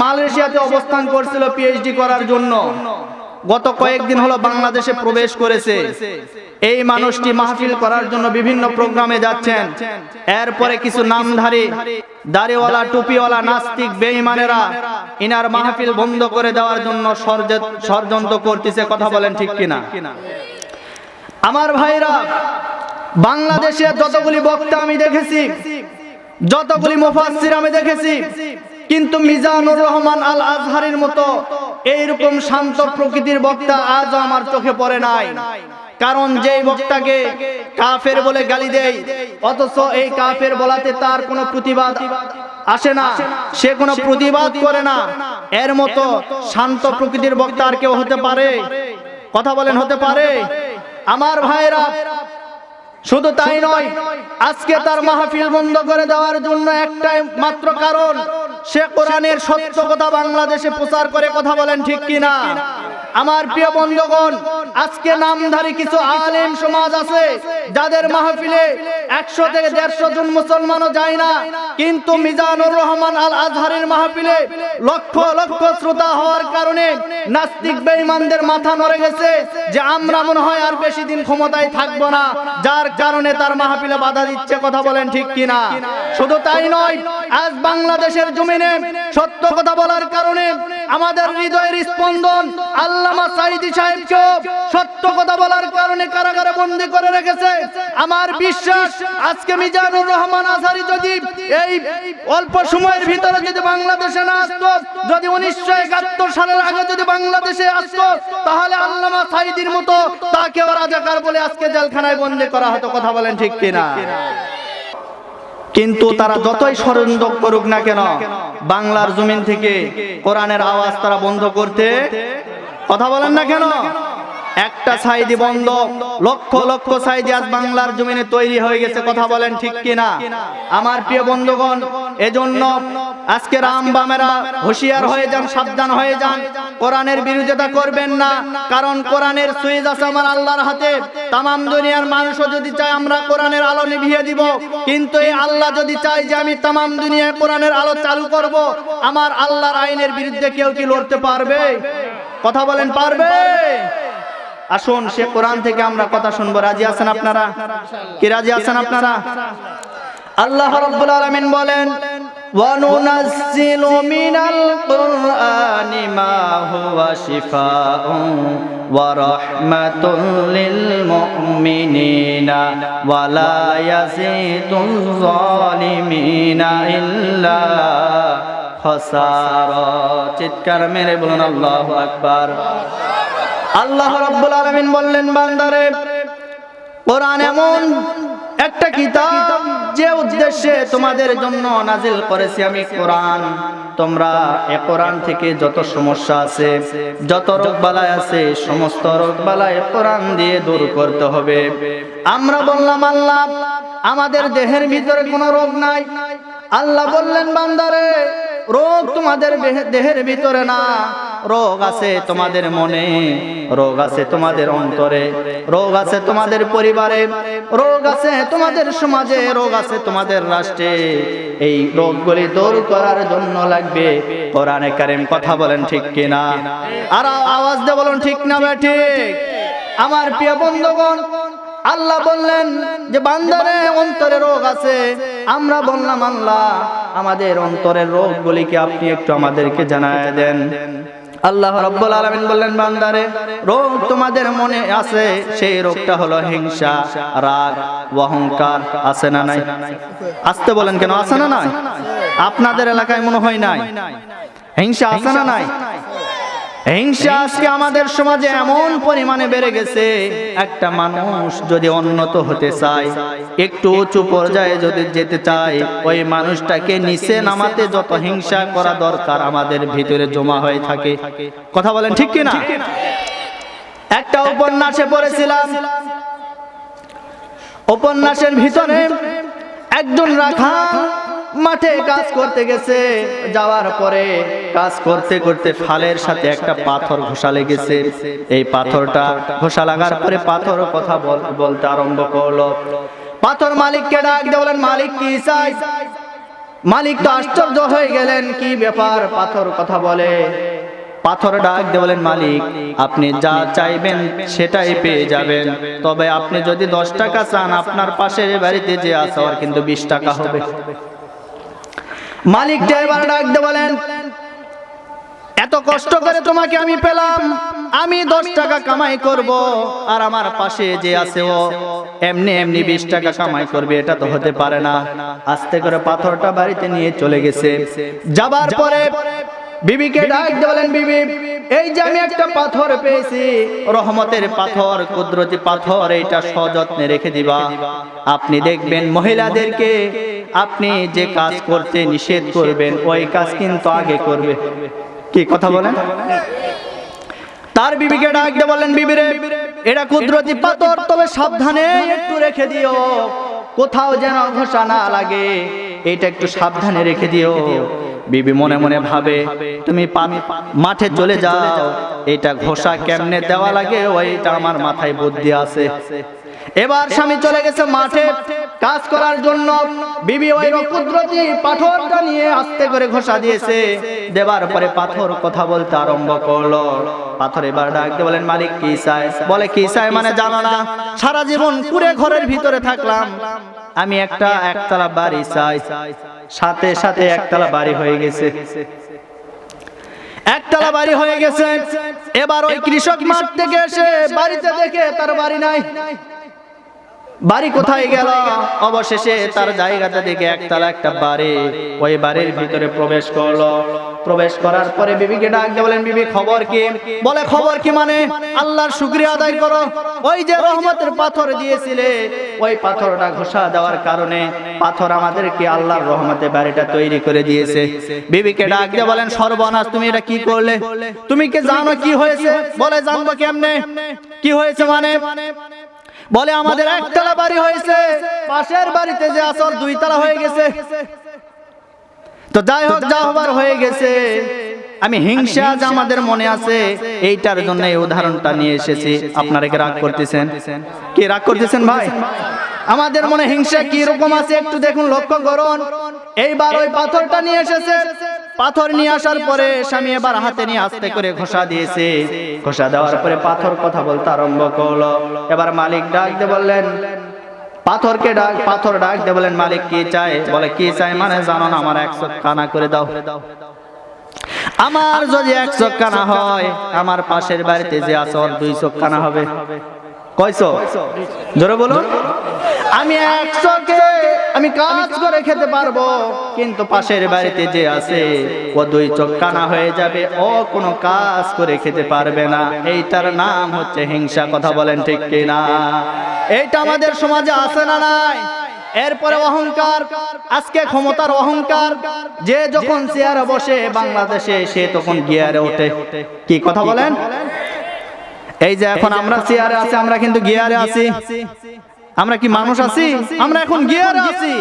মালয়েশিয়াতে অবস্থান করছিল পিএইচডি করার জন্য। গত কয়েকদিন হলো বাংলাদেশে প্রবেশ করেছে। এই মানুষটি মাহফিল করার জন্য বিভিন্ন প্রোগ্রামে যাচ্ছেন। এরপরে কিছু নামধারী, দাড়িওয়ালা, টুপিওয়ালা, নাস্তিক, বেঈমানেরা ইনার মাহফিল বন্ধ করে দেওয়ার জন্য ষড়যন্ত্র করতেছে। কথা বলেন ঠিক কিনা? আমার ভাইরা, বাংলাদেশে যতগুলি বক্তা আমি দেখেছি, যতগুলি মুফাসসির আমি দেখেছি কিন্তু মিজানুর রহমান আল আজহারের মতো এইরকম শান্ত প্রকৃতির বক্তা আজও আমার চোখে পড়ে নাই। কারণ যেই বক্তাকে কাফের বলে গালি দেয়, অথচ এই কাফের বলাতে তার কোনো প্রতিবাদ আসে না, সে কোনো প্রতিবাদ করে না। এর মতো শান্ত প্রকৃতির বক্তা আর কেউ হতে পারে? কথা বলেন, হতে পারে? আমার ভাইরা শুধু তাই নয় আজকে তার মাহফিল বন্ধ করে দেওয়ার জন্য একটাই মাত্র কারণ সে কোরআনের সত্য কথা বাংলাদেশে প্রচার করে কথা বলেন ঠিক কিনা? আমার প্রিয় বন্ধুগণ, আজকে নামধারী কিছু আলেম সমাজ আছে, যাদের মাহফিলে একশো থেকে দেড়শো জন মুসলমানও যায় না। কিন্তু মিজানুর রহমান আল আজহারের মাহফিলে লক্ষ লক্ষ শ্রোতা হওয়ার কারণে নাস্তিক বেঈমানদের মাথা নড়ে গেছে যে আমরা মনে হয় আর বেশি দিন ক্ষমতায় থাকব না। যার কারণে তার মাহফিলে বাধা দিচ্ছে কথা বলেন ঠিক কিনা? শুধু তাই নয়, আজ বাংলাদেশের জমিনে সত্য কথা বলার কারণে আমাদের হৃদয়ের স্পন্দন আল্লামা সাইদি সাহেবকে সত্য কথা বলার কারণে কারাগারে বন্দি করে রেখেছে। আমার বিশ্বাস, আজকে মিজানুর রহমান আজহারি যদি এই অল্প সময়ের ভিতরে যদি বাংলাদেশে না আসতো, যদি উনিশশো একাত্তর সালের আগে যদি বাংলাদেশে আসতো, তাহলে আল্লামা সাইদির মতো তাকেও রাজাকার বলে আজকে জেলখানায় বন্দি করা হতো। কথা বলেন ঠিক কিনা? কিন্তু তারা যতই ষড়যন্ত্র করুক না কেন, বাংলার জমিন থেকে কোরআনের আওয়াজ তারা বন্ধ করতে কথা বলেন না কেন? একটা সাইদি বন্ধ, লক্ষ লক্ষ সাইদি আজ বাংলার জমিনে তৈরি হয়ে গেছে, কথা বলেন ঠিক কিনা? আমার প্রিয় বন্ধুগণ, এজন্য আজকে রাম বামেরা হুঁশিয়ার হয়ে যান, সাবধান হয়ে যান। কোরআনের বিরোধিতা করবেন না, কারণ কোরআনের সুইজ আছে আমার আল্লাহর হাতে। তামাম দুনিয়ার মানুষও যদি চায় আমরা কোরআনের আলো নিভিয়ে দিব, কিন্তু এই আল্লাহ যদি চায় যে আমি তামাম দুনিয়ায় কোরআনের আলো চালু করব, আমার আল্লাহর আইনের বিরুদ্ধে কেউ কি লড়তে পারবে? কথা বলেন, পারবে? আসুন, সে কোরআন থেকে আমরা কথা শুনব। রাজি আছেন আপনারা? কি রাজি আছেন আপনারা? আল্লাহ রাব্বুল আলামিন বলেন وننزل من القرآن ما هو شفاء ورحمة للمؤمنين ولا يزيد الظالمين إلا خسارا চিৎকার মেরে বলুন আল্লাহ আকবার আল্লাহ রব্বুল আলমিন বললেন বান্দারে কোরআন এমন একটা কিতাব যে উদ্দেশ্যে তোমাদের জন্য নাজিল করেছি আমি কোরআন। তোমরা এ কোরআন থেকে যত সমস্যা আছে, যত রোগ বালায় আছে, সমস্ত রোগ বালায় কোরআন দিয়ে দূর করতে হবে। আমরা বললাম, আল্লাহ, আমাদের দেহের ভিতরে কোনো রোগ নাই। আল্লাহ বললেন, বান্দারে রোগ তোমাদের দেহের ভিতরে না। রোগ আছে তোমাদের মনে। রোগ আছে তোমাদের অন্তরে। রোগ আছে তোমাদের পরিবারে। রোগ আছে তোমাদের সমাজে। রোগ আছে তোমাদের রাষ্ট্রে। এই রোগগুলি দূর করার জন্য লাগবে। কোরআনে কারিম কথা বলেন ঠিক কিনা। আর আওয়াজ দিয়ে বলুন ঠিক না বে ঠিক। আমার প্রিয় বন্ধুগণ আল্লাহ বললেন যে বান্দারে অন্তরে রোগ আছে। আমরা বললাম আল্লাহ আমাদের অন্তরের রোগগুলিকে আপনি একটু আমাদেরকে জানায় দেন। আল্লাহ রব্বুল আলামিন বললেন, বান্দারে, রোগ তোমাদের মনে আছে? সেই রোগটা হলো হিংসা, রাগ অহংকার, আছে না নাই? আসতে বলেন কেন, আছে না নাই? আপনাদের এলাকায় মনে হয় নাই। হিংসা আছে না নাই? হিংসা আজকে আমাদের সমাজে এমন পরিমাণে বেড়ে গেছে, একটা মানুষ যদি উন্নত হতে চায়, একটু উঁচু পর্যায়ে যদি যেতে চায়, ওই মানুষটাকে নিচে নামাতে যত হিংসা করা দরকার আমাদের ভিতরে জমা হয়ে থাকে। কথা বলেন ঠিক কিনা? একটা উপন্যাসে পড়েছিলাম, উপন্যাসের ভিতরে একজন রাখা মাঠে কাজ করতে গেছে যাওয়ার পরে কাজ করতে করতে ফালের সাথে একটা পাথর ঘোষা লেগেছে। এই পাথরটা ঘোষা লাগার পরে পাথর কথা বলতে আরম্ভ করল। পাথর মালিককে ডাক দিয়ে বলেন মালিক কি চাই? মালিক তো আশ্চর্য হয়ে গেলেন কি ব্যাপার পাথর কথা বলে? পাথর ডাক দিয়ে বলেন মালিক আপনি যা চাইবেন সেটাই পেয়ে যাবেন। তবে আপনি যদি দশ টাকা চান আপনার পাশের বাড়িতে যে আছে ওর কিন্তু বিশ টাকা হবে। মালিক ড্রাইভার ডাক দিয়ে বলেন, এত কষ্ট করে তোমাকে আমি পেলাম, আমি দশ টাকা কামাই করব, আর আমার পাশে যে আছে ও, এমনি এমনি বিশ টাকা কামাই করবে, এটা তো হতে পারে না। আস্তে করে পাথরটা বাড়িতে নিয়ে চলে গেছে। যাবার পরে বিবিকে ডাক বলেন, বিবি, এই যে আমি একটা পাথর পেয়েছি, রহমতের পাথর, কুদরতি পাথর, এইটা সযত্নে রেখে দিবা। আপনি দেখবেন মহিলাদেরকে আপনি যে কাজ করতে নিষেধ করবেন, ওই কাজ কিন্তু আগে করবে। কি কথা বলেন? তার বিবিকে ডাক দিয়ে বলেন, বিবিরে, এটা কুদরতি পাথর, তবে সাবধানে একটু রেখে দিও। কোথাও যেন ঘষা না লাগে, এটা একটু সাবধানে রেখে দিও। বিবি মনে মনে ভাবে, তুমি মাঠে চলে যাও, এটা ঘষা কেমনে দেওয়া লাগে, ওইটা আমার মাথায় বুদ্ধি আছে। এবার স্বামী চলে গেছে মাঠে। কাজ করার জন্য বিবি ওই কুদরতি পাথরটা নিয়ে আস্তে করে ঘষা দিয়েছে। দেবার পরে পাথর কথা বলতে আরম্ভ করল। পাথর এবার ডাকতে বলেন, মালিক, কি চায় বলে, কি চায় মানে জানো না, সারা জীবন কুড়ে ঘরের ভিতরে থাকলাম। আমি একটা একতলা বাড়ি চাই। সাথে সাথে একতলা বাড়ি হয়ে গেছে। একতলা বাড়ি হয়ে গেছে। এবার ওই কৃষক মাঠ থেকে এসে বাড়িতে দেখে তার বাড়ি নাই। বাড়ি কোথায় গেল? অবশেষে তার জায়গাটা দেখে একতলা একটা বাড়ি। ওই বাড়ির ভিতরে প্রবেশ করল। প্রবেশ করার পরে বিবিকে ডাক দিয়ে বলেন বিবি খবর কি? বলে খবর কি মানে? আল্লাহর শুক্রিয়া আদায় করো। ওই যে রহমতের পাথর দিয়েছিলে ওই পাথরটা ঘষা দেওয়ার কারণে পাথর আমাদেরকে আল্লাহর রহমতে বাড়িটা তৈরি করে দিয়েছে। বিবিকে ডাক দিয়ে বলেন সর্বনাশ তুমি এটা কি করলে? তুমি কি জানো কি হয়েছে? বলে জানব কেমনে? কি হয়েছে মানে? বলে আমাদের একতলা বাড়ি হয়েছে। পাশের বাড়িতে যে আসর দুই তলা হয়ে গেছে। তো যাই হোক যা হবার হয়ে গেছে। আমি হিংসা আজ আমাদের মনে আছে। এইটার জন্য এই উদাহরণটা নিয়ে এসেছি। আপনারা কি রাগ করতেছেন? কি রাগ করতেছেন ভাই? আমাদের মনে হিংসা কি রকম আছে? একটু দেখুন লক্ষ্য করুন। এইবার ওই পাথরটা নিয়ে এসেছে। পাথর নিয়ে আসার পরে স্বামী এবার হাতে নিয়ে আস্তে করে ঘোষা দিয়েছে। ঘোষা দেওয়ার পরে পাথর কথা বলতে আরম্ভ করল। এবার মালিক ডাক দিয়ে বললেন পাথরকে ডাক পাথর ডাক দিয়ে বলেন মালিক কি চায়? বলে কি চায় মানে জানো না আমার একশো কানা করে দাও। আমার যদি এক চোখ কানা হয় আমার পাশের বাড়িতে যে আছে দুই চোখ কানা হবে। কয়শো জোরে বলুন। আমি এক চোখে আমি কাজ করে খেতে পারব, কিন্তু পাশের বাড়িতে যে আছে, ও দুই চোখ কানা হয়ে যাবে, ও কোনো কাজ করে খেতে পারবে না। এইটার নাম হচ্ছে হিংসা, কথা বলেন ঠিক কিনা? এইটা আমাদের সমাজে আছে না নাই? এরপরে অহংকার, আজকে ক্ষমতার অহংকার, যে যখন চেয়ারে বসে বাংলাদেশে, সে তখন গিয়ারে ওঠে। কি কথা বলেন? এই যে এখন আমরা চেয়ারে আছি, আমরা কিন্তু গিয়ারে আছি। আমরা কি মানুষ আছি? আমরা এখন গিয়ারে আছি।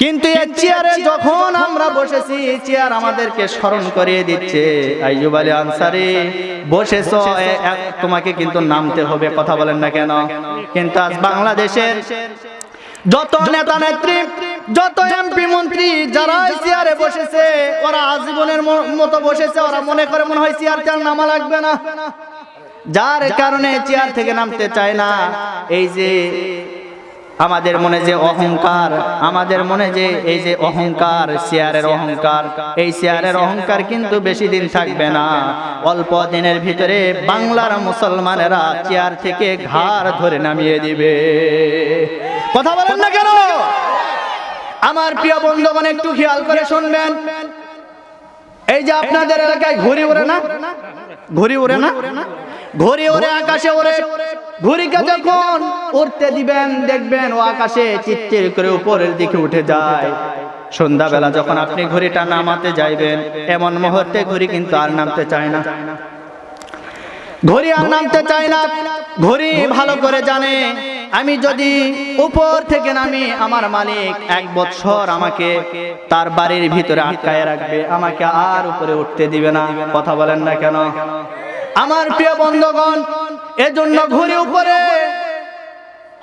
কিন্তু এই চেয়ারে যখন আমরা বসেছি চেয়ার আমাদেরকে স্মরণ করিয়ে দিচ্ছে। আইজুব আলী আনসারি বসেছ তোমাকে কিন্তু নামতে হবে কথা বলেন না কেন? কিন্তু আজ বাংলাদেশের যত নেতা নেত্রী যত এমপি মন্ত্রী যারা এই চেয়ারে বসেছে ওরা আজীবনের মতো বসেছে ওরা মনে করে মনে হয় চেয়ার চেয়ার নামা লাগবে না। যার কারণে চেয়ার থেকে নামতে চায় না। এই যে আমাদের মনে যে অহংকার আমাদের মনে যে এই যে অহংকার চেয়ারের অহংকার এই চেয়ারের অহংকার কিন্তু বেশি দিন থাকবে না। অল্প দিনের ভিতরে বাংলার মুসলমানেরা চেয়ার থেকে ঘাড় ধরে নামিয়ে দিবে। কথা বলেন না কেন? আমার প্রিয় বন্ধুগণ একটু খেয়াল করে শুনবেন। এই যে আপনাদের এলাকায় ঘুরে ওড়ে না? ঘুরি ওরে না? ঘুরি ওরে আকাশে ওরে। ঘুরিকে যখন উঠতে দিবেন দেখবেন ও আকাশে চিত্তির করে উপরের দিকে উঠে যায়। সন্ধ্যাবেলা যখন আপনি ঘুড়িটা নামাতে যাইবেন এমন মুহূর্তে ঘুড়ি কিন্তু আর নামতে চায় না। ঘড়ি আর নামতে চায় না। ঘড়ি ভালো করে জানে। আমি যদি উপর থেকে নামি, আমার মালিক এক বছর আমাকে তার বাড়ির ভিতরে আটকায় রাখবে। আমাকে আর উপরে উঠতে দিবে না। কথা বলেন না কেন? আমার প্রিয় বন্ধুগণ, এজন্য ঘুরে উপরে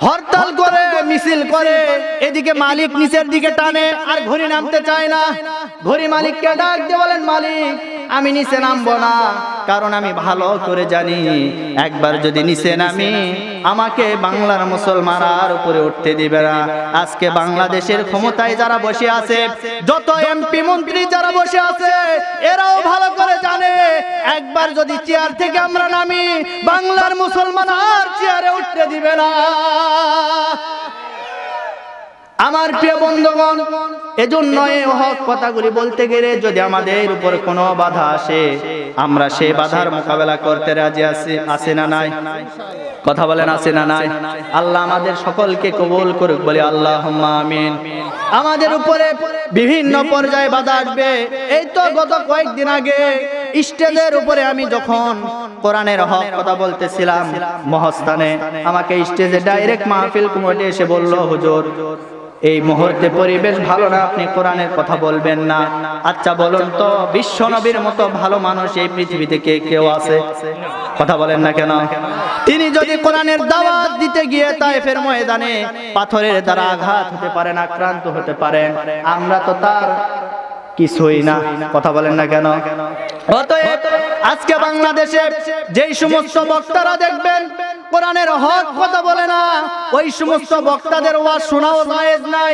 হরতাল করে, মিছিল করে, এদিকে মালিক নিচের দিকে টানে আর ঘড়ি নামতে চায় না। ঘড়ি মালিককে ডাক দিয়ে বলেন, মালিক, আমি নিচে নামবো না। কারণ আমি ভালো করে জানি। একবার যদি নিচে নামি, আমাকে বাংলার মুসলমান আর উপরে উঠতে দিবে না। আজকে বাংলাদেশের ক্ষমতায় যারা বসে আছে, যত এমপি মন্ত্রী যারা বসে আছে, এরাও ভালো করে জানে। একবার যদি চেয়ার থেকে আমরা নামি, বাংলার মুসলমান আর চেয়ারে উঠতে দিবে না। আমার প্রিয় বন্ধুগণ এজন্য কথাগুলি বলতে গেলে যদি আমাদের উপর কোনো বাধা আসে, আমরা সেই বাধার মোকাবেলা করতে রাজি আছি, আছে না নাই? কথা বলেন, আছে না নাই? আল্লাহ আমাদের সকলকে কবুল করুক, বলে আল্লাহ আমিন। আমাদের উপরে বিভিন্ন পর্যায়ে বাধা আসবে। এই তো গত কয়েকদিন আগে স্টেজের উপরে আমি যখন কোরআনের হক কথা বলতেছিলাম মহস্থানে, আমাকে স্টেজে ডাইরেক্ট মাহফিল কুমটে এসে বলল, হুজুর এই মুহূর্তে পরিবেশ ভালো না, আপনি কোরআনের কথা বলবেন না। আচ্ছা বলুন তো বিশ্ব নবীর মতো ভালো মানুষ এই পৃথিবীতে কে কেউ আছে? কথা বলেন না কেন? তিনি যদি কোরআনের দাওয়াত দিতে গিয়ে তাইফের ময়দানে পাথরের দ্বারা আঘাত হতে পারেন, আক্রান্ত হতে পারেন, আমরা তো তার কিছুই না। কথা বলেন না কেন? অতএব আজকে বাংলাদেশে যেই সমস্ত বক্তারা দেখবেন কোরআনের হক কথা বলে না। ওই সমস্ত বক্তাদের ওয়াজ শোনাও জায়েজ নাই।